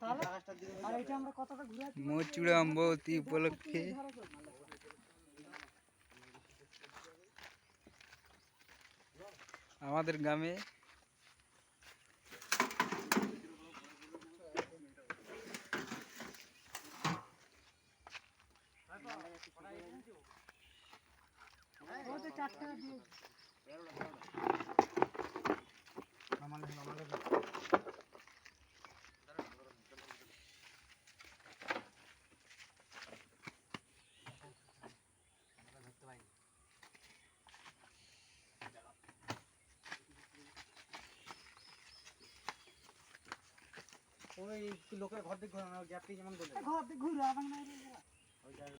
তাহলে আর এটা আমরা কতটা ঘুরে আসছি মচুড়া অম্বতী উপলক্ষে। আমাদের গ্রামে চারটা দিয়ে ওই লোকের ঘর দিকে ঘোরানো গ্যাপটি যেমন বলে ঘর দিয়ে ঘুরে। আবার না